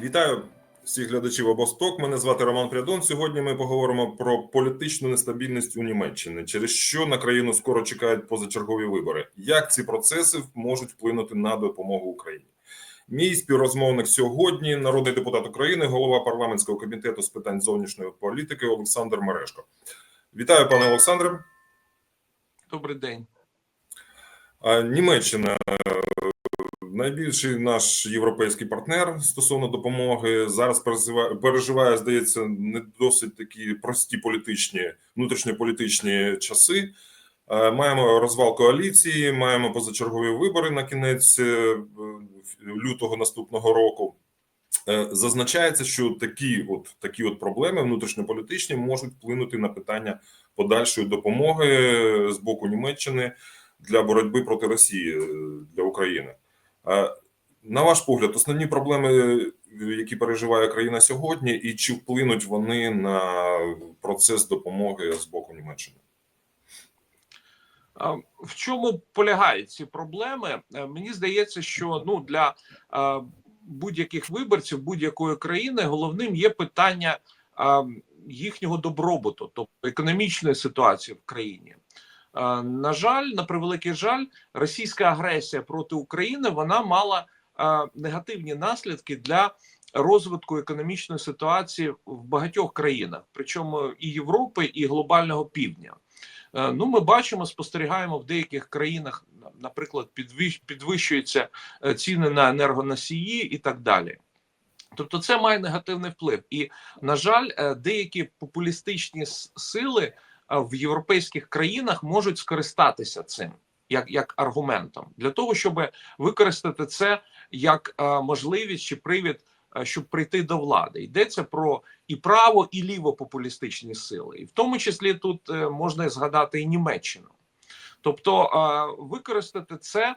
Вітаю всіх глядачів обосток. Мене звати Роман Прядон. Сьогодні ми поговоримо про політичну нестабільність у Німеччині, через що на країну скоро чекають позачергові вибори. Як ці процеси можуть вплинути на допомогу Україні? Мій співрозмовник сьогодні, народний депутат України, голова парламентського комітету з питань зовнішньої політики Олександр Мерешко. Вітаю, пане Олександре. Добрий день. Німеччина найбільший наш європейський партнер стосовно допомоги зараз переживає, здається, не досить такі прості політичні, внутрішньополітичні часи. Е, Маємо розвал коаліції, маємо позачергові вибори на кінець е, лютого наступного року. Е, Зазначається, що такі от такі от проблеми внутрішньополітичні можуть вплинути на питання подальшої допомоги з боку Німеччини для боротьби проти Росії для України. На ваш погляд, основні проблеми, які переживає країна сьогодні, і чи вплинуть вони на процес допомоги з боку Німеччини? В чому полягають ці проблеми? Е, Мені здається, що ну для будь-яких виборців будь-якої країни головним є питання їхнього добробуту, тобто економічної ситуації в країні. А, На жаль, на превеликий жаль, російська агресія проти України вона мала негативні наслідки для розвитку економічної ситуації в багатьох країнах, причому і Європи, і глобального півдня. Е, Ну, ми бачимо, спостерігаємо в деяких країнах, наприклад, підвищ- підвищуються е, ціни на енергоносії і так далі. Тобто, це має негативний вплив. І, на жаль, е, деякі популістичні сили е, в європейських країнах можуть скористатися цим як, як аргументом для того, щоб використати це як е, можливість чи привід, е, щоб прийти до влади. Йдеться про і право, і лівопопулістичні сили, і в тому числі тут е, можна згадати і Німеччину. Тобто е, використати це, е,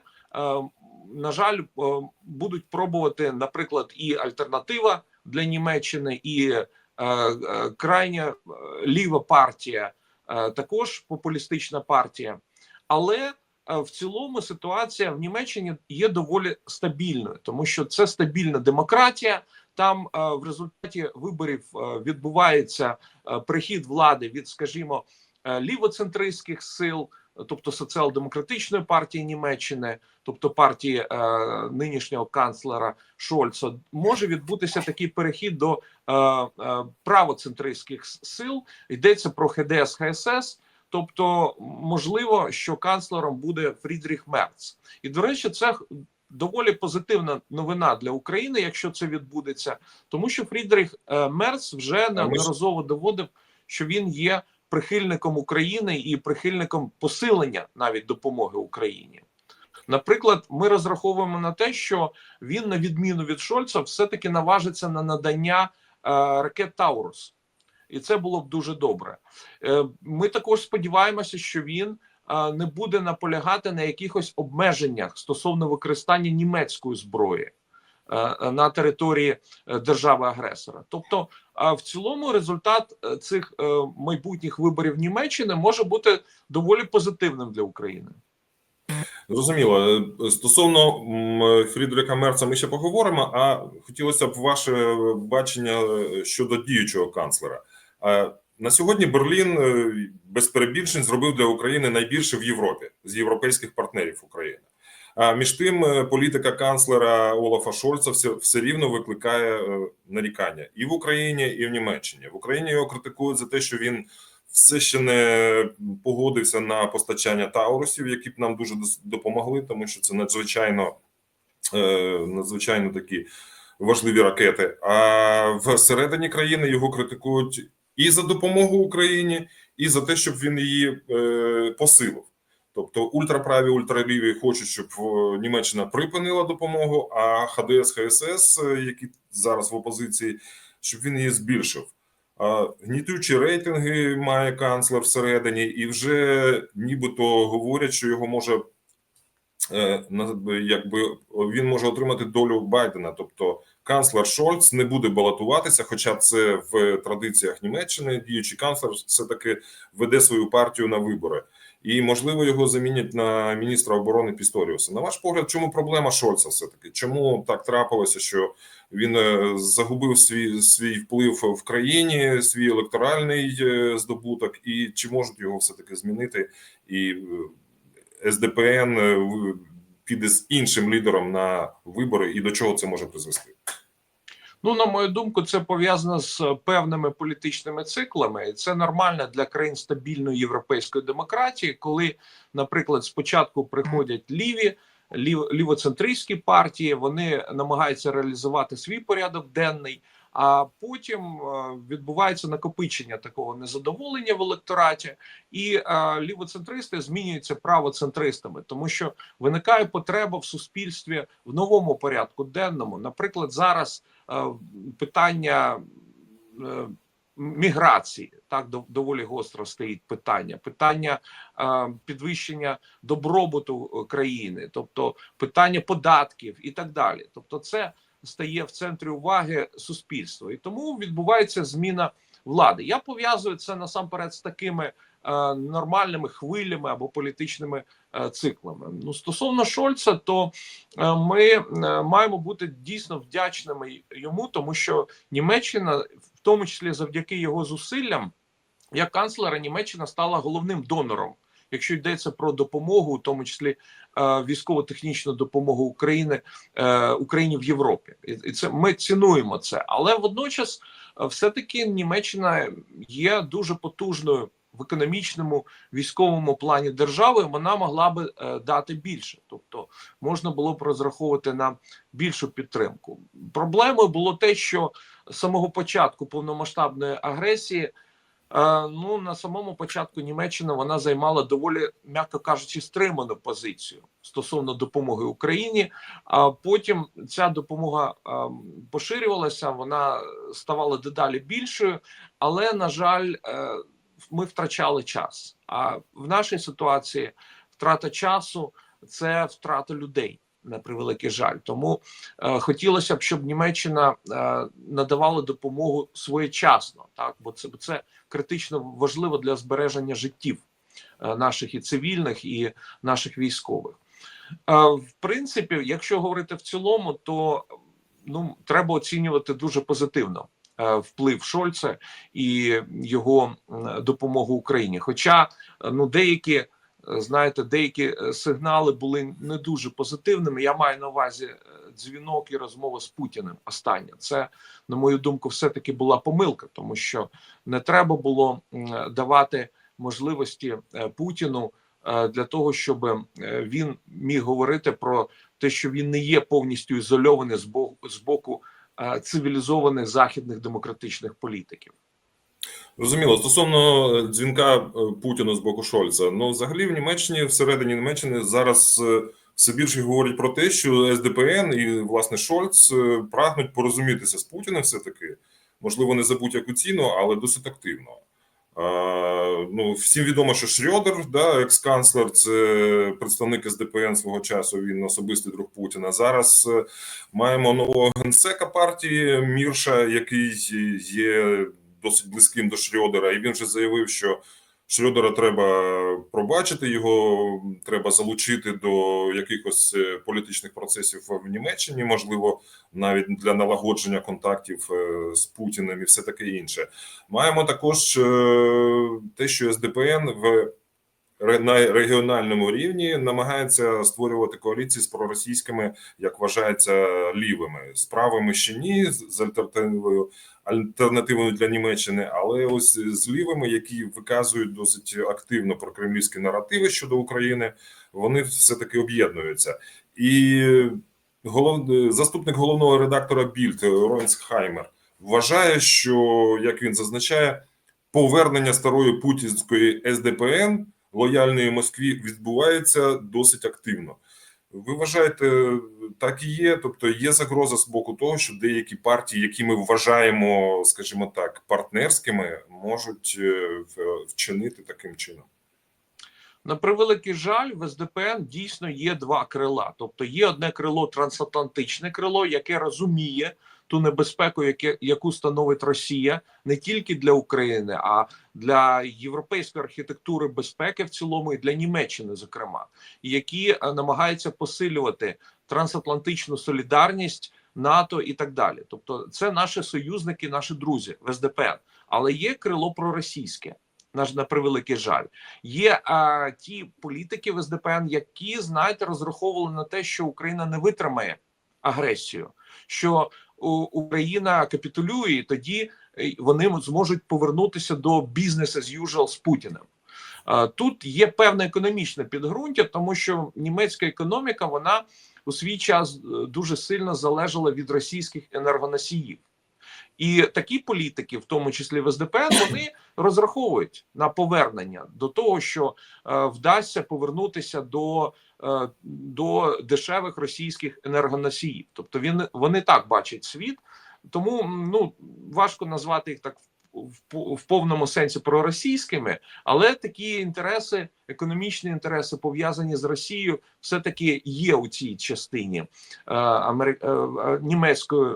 на жаль, е, будуть пробувати, наприклад, і альтернатива для Німеччини, і е, е, крайня е, ліва партія, е, також популістична партія, але е, в цілому ситуація в Німеччині є доволі стабільною, тому що це стабільна демократія. Там е, в результаті виборів е, відбувається е, прихід влади від, скажімо, е, лівоцентристських сил, тобто соціал-демократичної партії Німеччини, тобто партії е, нинішнього канцлера Шольца, може відбутися такий перехід до е, е, правоцентристських сил. Йдеться про ХДС ХСС. Тобто, можливо, що канцлером буде Фрідріх Мерц, і до речі, це доволі позитивна новина для України, якщо це відбудеться, тому що Фрідріх е, Мерц вже неодноразово доводив, що він є прихильником України і прихильником посилення навіть допомоги Україні. Наприклад, ми розраховуємо на те, що він, на відміну від Шольца, все-таки наважиться на надання е, ракет Таурус, і це було б дуже добре. Е, ми також сподіваємося, що він е, не буде наполягати на якихось обмеженнях стосовно використання німецької зброї на території держави-агресора. Тобто, в цілому результат цих майбутніх виборів Німеччини може бути доволі позитивним для України. Зрозуміло. Е, Стосовно м, Фрідріха Мерца, ми ще поговоримо. А хотілося б ваше бачення е, щодо діючого канцлера. Е, На сьогодні Берлін без перебільшень зробив для України найбільше в Європі з європейських партнерів України. А між тим, політика канцлера Олафа Шольца все, все рівно викликає нарікання і в Україні, і в Німеччині. В Україні його критикують за те, що він все ще не погодився на постачання таурусів, які б нам дуже допомогли, тому що це надзвичайно, е, надзвичайно такі важливі ракети. А всередині країни його критикують і за допомогу Україні, і за те, щоб він її е, посилив. Тобто ультраправі, ультраліві хочуть, щоб е, Німеччина припинила допомогу, а ХДС ХСС, які зараз в опозиції, щоб він її збільшив. Гнітючі рейтинги має канцлер всередині, і вже нібито говорять, що його може е, якби він може отримати долю Байдена. Тобто канцлер Шольц не буде балотуватися, хоча це в традиціях Німеччини діючий канцлер все таки веде свою партію на вибори. І можливо його замінять на міністра оборони Пісторіуса. На ваш погляд, чому проблема Шольца? Все таки чому так трапилося, що він е, загубив свій свій вплив в країні, свій електоральний е, здобуток, і чи можуть його все таки змінити? І е, СДПН піде з іншим лідером на вибори, і до чого це може призвести? Ну, на мою думку, це пов'язано з певними політичними циклами. І Це нормально для країн стабільної європейської демократії, коли, наприклад, спочатку приходять ліві, лів, лівоцентристські партії, вони намагаються реалізувати свій порядок денний. А потім е, відбувається накопичення такого незадоволення в електораті, і е, лівоцентристи змінюються правоцентристами, тому що виникає потреба в суспільстві в новому порядку денному. Наприклад, зараз е, питання міграції так доволі гостро стоїть питання, питання підвищення добробуту країни, тобто питання податків і так далі. Тобто, це стає в центрі уваги суспільства, і тому відбувається зміна влади. Я пов'язую це насамперед з такими е, нормальними хвилями або політичними е, циклами. Ну стосовно Шольца, то е, ми е, маємо бути дійсно вдячними йому, тому що Німеччина, в тому числі завдяки його зусиллям, як канцлера Німеччина стала головним донором. Якщо йдеться про допомогу, у тому числі е, військово-технічну допомогу України е, Україні в Європі, і це ми цінуємо це, але водночас, е, все-таки Німеччина є дуже потужною в економічному військовому плані держави. Вона могла би дати більше, тобто можна було б розраховувати на більшу підтримку. Проблемою було те, що з самого початку повномасштабної агресії. Е, Ну на самому початку Німеччина вона займала доволі, м'яко кажучи, стриману позицію стосовно допомоги Україні. А потім ця допомога е, поширювалася, вона ставала дедалі більшою, але на жаль, е, ми втрачали час. А в нашій ситуації втрата часу це втрата людей. На превеликий жаль, тому е, хотілося б, щоб Німеччина е, надавала допомогу своєчасно, так бо це це критично важливо для збереження життів е, наших і цивільних, і наших військових. Е, В принципі, якщо говорити в цілому, то ну треба оцінювати дуже позитивно е, вплив Шольца і його допомогу Україні. Хоча е, ну деякі. Е, Знаєте, деякі е, сигнали були не дуже позитивними. Я маю на увазі е, дзвінок і розмова з Путіним. Остання це, на мою думку, все таки була помилка, тому що не треба було давати можливості Путіну для того, щоб він міг говорити про те, що він не є повністю ізольований з боку цивілізованих західних демократичних політиків. Зрозуміло, стосовно е, дзвінка е, Путіну з боку Шольца, ну взагалі в Німеччині, всередині Німеччини зараз е, все більше говорять про те, що СДПН і власне Шольц прагнуть порозумітися з Путіним, все таки можливо, не за будь-яку ціну, але досить активно. Е, Ну, всім відомо, що Шрьодер, да, екс-канцлер, це представник СДПН свого часу. Він особистий друг Путіна. Зараз маємо нового генсека партії Мірша, який є досить близьким до Шрьодера, і він вже заявив, що Шрьодера треба пробачити, його треба залучити до якихось е, політичних процесів в Німеччині, можливо, навіть для налагодження контактів е, з Путіним і все таке інше. Маємо також е, те, що СДПН в на регіональному рівні намагається створювати коаліції з проросійськими, як вважається, лівими з правими ще ні, з з альтернативою альтернативою для Німеччини, але ось з лівими, які виказують досить активно про кремлівські наративи щодо України, вони все таки об'єднуються. І голов... заступник головного редактора Більд Ронсхаймер вважає, що як він зазначає, повернення старої путінської СДПН лояльної Москві відбувається досить активно. Ви вважаєте, так і є? Тобто є загроза з боку того, що деякі партії, які ми вважаємо, скажімо так, партнерськими, можуть е, вчинити таким чином. На превеликий жаль, в СДПН дійсно є два крила. Тобто є одне крило трансатлантичне крило, яке розуміє ту небезпеку, яку становить Росія не тільки для України, а для європейської архітектури безпеки в цілому і для Німеччини, зокрема, які е, намагаються посилювати трансатлантичну солідарність. НАТО і так далі, тобто це наші союзники, наші друзі в СДПН. Але є крило проросійське, наш на превеликий жаль. Є а, ті політики в СДПН, які знаєте, розраховували на те, що Україна не витримає агресію, що Україна капітулює, і тоді е, вони зможуть повернутися до бізнес as usual з Путіним. Тут є певне економічне підґрунтя, тому що німецька економіка вона у свій час е, дуже сильно залежала від російських енергоносіїв. І такі політики, в тому числі в СДПН, вони розраховують на повернення до того, що е, вдасться повернутися до, до дешевих російських енергоносіїв. Тобто він вони так бачать світ, тому ну важко назвати їх так в, повному сенсі проросійськими, але такі інтереси, економічні інтереси пов'язані з Росією, все таки є у цій частині е, е, е, німецької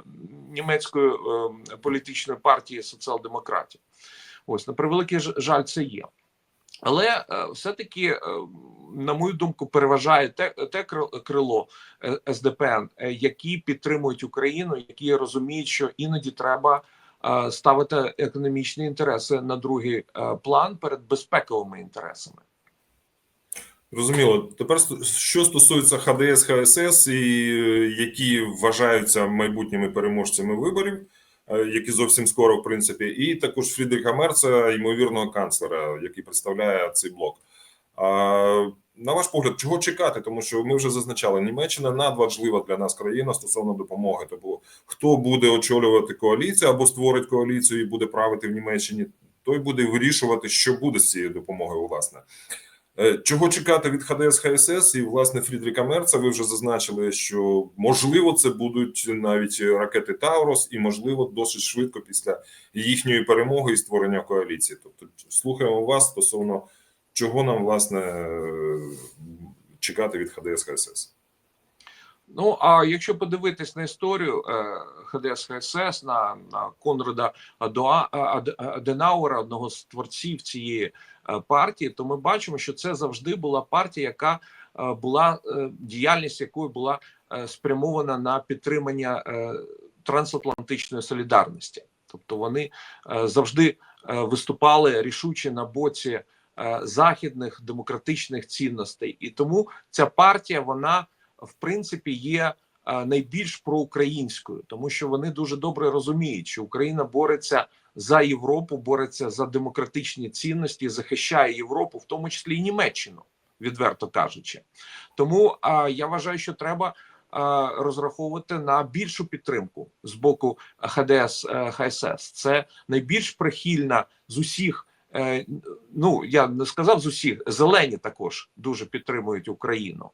німецької е, політичної партії соціал-демократів. Ось на превеликий жаль, це є. Але е, все-таки, е, на мою думку, переважає те, те крило е, СДПН, які підтримують Україну, які розуміють, що іноді треба ставити економічні інтереси на другий план перед безпековими інтересами. Зрозуміло. Тепер що стосується ХДС, ХСС, і які вважаються майбутніми переможцями виборів, які зовсім скоро, в принципі, і також Фрідріха Мерца, ймовірного канцлера, який представляє цей блок. На ваш погляд, чого чекати? Тому що ми вже зазначали, Німеччина надважлива для нас країна стосовно допомоги. Тобто, хто буде очолювати коаліцію або створить коаліцію і буде правити в Німеччині, той буде вирішувати, що буде з цією допомогою, власне. Е, Чого чекати від ХДС ХСС і власне Фрідріка Мерца? Ви вже зазначили, що можливо це будуть навіть ракети Таурос, і можливо досить швидко після їхньої перемоги і створення коаліції. Тобто, слухаємо вас стосовно чого нам власне чекати від ХДС ХСС. Ну а якщо подивитись на історію е, ХДС ХСС, на, на Конрада Адуа, Ад- одного з творців цієї партії, то ми бачимо, що це завжди була партія, яка е, була е, діяльність якої була е, спрямована на підтримання е, трансатлантичної солідарності. Тобто вони е, завжди е, виступали рішуче на боці е, західних демократичних цінностей, і тому ця партія вона в принципі є е, найбільш проукраїнською, тому що вони дуже добре розуміють, що Україна бореться за Європу, бореться за демократичні цінності, захищає Європу, в тому числі і Німеччину, відверто кажучи. Тому а, я вважаю, що треба розраховувати на більшу підтримку з боку ХДС е, ХСС. Це найбільш прихильна з усіх. е, Ну я не сказав з усіх, зелені також дуже підтримують Україну.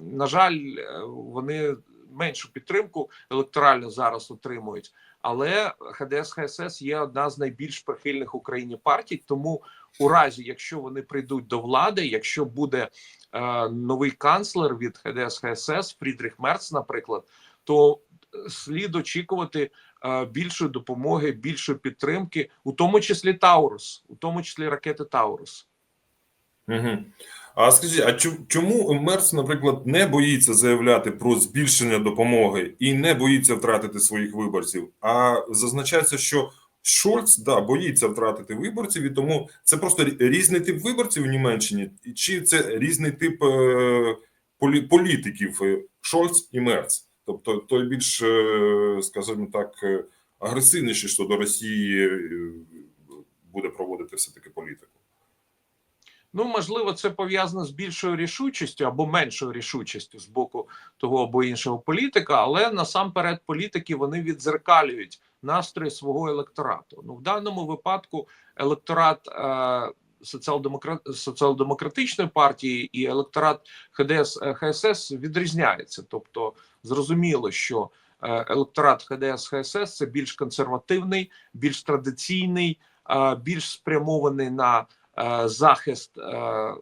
На жаль, е, вони меншу підтримку електорально зараз отримують, але ХДС ХСС є одна з найбільш прихильних Україні партій. Тому, у разі, якщо вони прийдуть до влади, якщо буде е, новий канцлер від ХДС ХСС, Фрідріх Мерц, наприклад, то слід очікувати е, більшої допомоги, більшої підтримки, у тому числі Таурус, у тому числі ракети Таурус. Угу. А скажіть, а чому Мерц, наприклад, не боїться заявляти про збільшення допомоги і не боїться втратити своїх виборців? А зазначається, що Шольц да боїться втратити виборців, і тому це просто різний тип виборців в Німеччині, чи це різний тип е, полі- політиків е, Шольц і Мерц? Тобто той більш, е, скажімо так, е, агресивніший щодо Росії буде проводити все таки політику. Ну, можливо, це пов'язано з більшою рішучістю або меншою рішучістю з боку того або іншого політика, але насамперед політики вони відзеркалюють настрої свого електорату. Ну, в даному випадку електорат е, соціал-демократ соціал-демократичної партії і електорат ХДС е, ХСС відрізняється. Тобто, зрозуміло, що е, електорат ХДС ХСС це більш консервативний, більш традиційний, е, більш спрямований на захист е,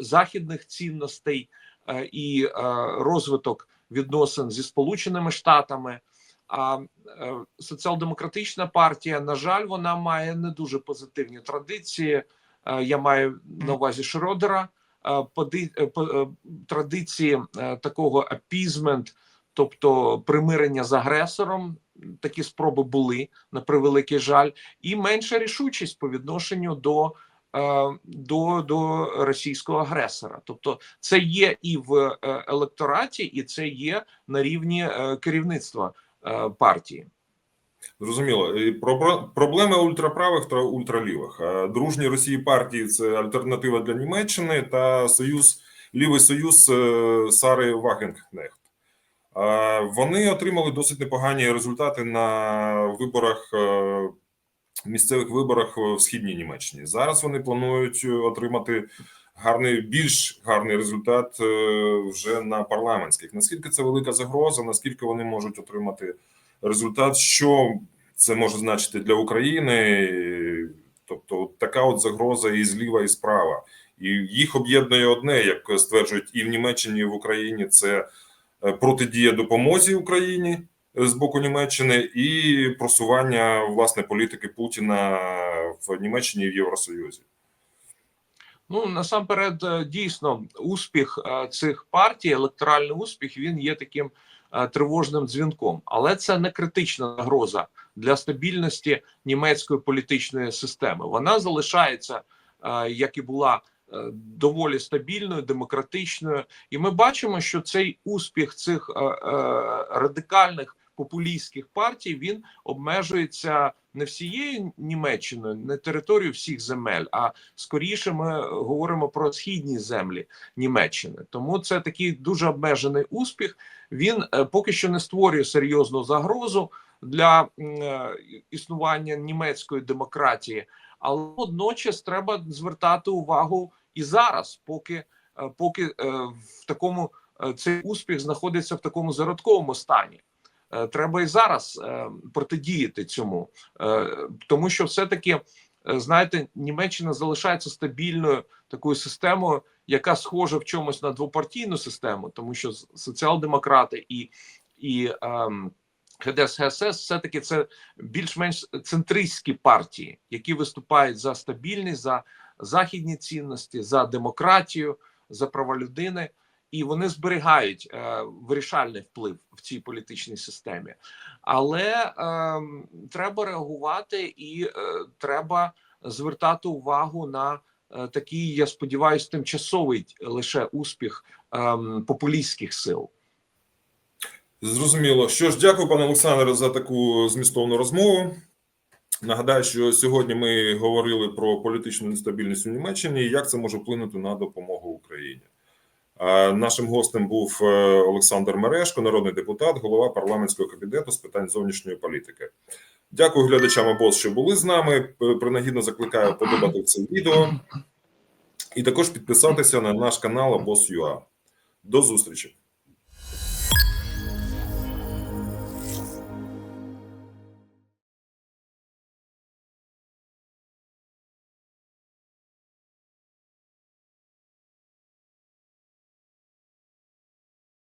західних цінностей е, і е, розвиток відносин зі Сполученими Штатами. А е, соціал-демократична партія, на жаль, вона має не дуже позитивні традиції. Е, Я маю на увазі Шродера, е, е, е, традиції е, такого апізмент, тобто примирення з агресором. Такі спроби були на превеликий жаль, і менша рішучість по відношенню до, е, до, до російського агресора. Тобто, це є і в е, електораті, і це є на рівні е, керівництва е, партії. Зрозуміло. Про про- проблеми ультраправих та ультралівих. Е, Дружні Росії партії це альтернатива для Німеччини та Союз Лівий Союз е, Сари Вагенкнехт. Е, Вони отримали досить непогані результати на виборах е, місцевих виборах в східній Німеччині. Зараз вони планують отримати гарний, більш гарний результат е, вже на парламентських. Наскільки це велика загроза? Наскільки вони можуть отримати результат? Що це може значити для України? Тобто, така от загроза і зліва, і справа. І їх об'єднує одне, як стверджують і в Німеччині, і в Україні. Це е, протидія допомозі Україні е, з боку Німеччини і просування власне політики Путіна в Німеччині і в Євросоюзі. Ну насамперед, е, дійсно, успіх е, цих партій, електоральний успіх, він є таким е, тривожним дзвінком, але це не критична загроза для стабільності німецької політичної системи. Вона залишається, як і була доволі стабільною, демократичною, і ми бачимо, що цей успіх цих е, е, радикальних популістських партій він обмежується не всією Німеччиною, не територією всіх земель, а скоріше ми говоримо про східні землі Німеччини. Тому це такий дуже обмежений успіх. Він е, поки що не створює серйозну загрозу для е, існування німецької демократії, але водночас треба звертати увагу і зараз, поки, е, поки в такому цей успіх знаходиться в такому зародковому стані. Е, Треба і зараз е, протидіяти цьому, е, тому що все-таки знаєте, Німеччина залишається стабільною такою системою, яка схожа в чомусь на двопартійну систему, тому що соціал-демократи і, і ем, ХДС ХСС все-таки це більш-менш центристські партії, які виступають за стабільність, за західні цінності, за демократію, за права людини. І вони зберігають е, вирішальний вплив в цій політичній системі, але е, треба реагувати і е, треба звертати увагу на е, такий, я сподіваюся, тимчасовий лише успіх е, популістських сил. Зрозуміло. Що ж, дякую, пане Олександре, за таку змістовну розмову. Нагадаю, що сьогодні ми говорили про політичну нестабільність у Німеччині і як це може вплинути на допомогу Нашим гостем був е, Олександр Мерешко, народний депутат, голова парламентського кабінету з питань зовнішньої політики. Дякую глядачам обоз, що були з нами. Принагідно закликаю подобати це відео і також підписатися на наш канал ОБОС.ua. До зустрічі.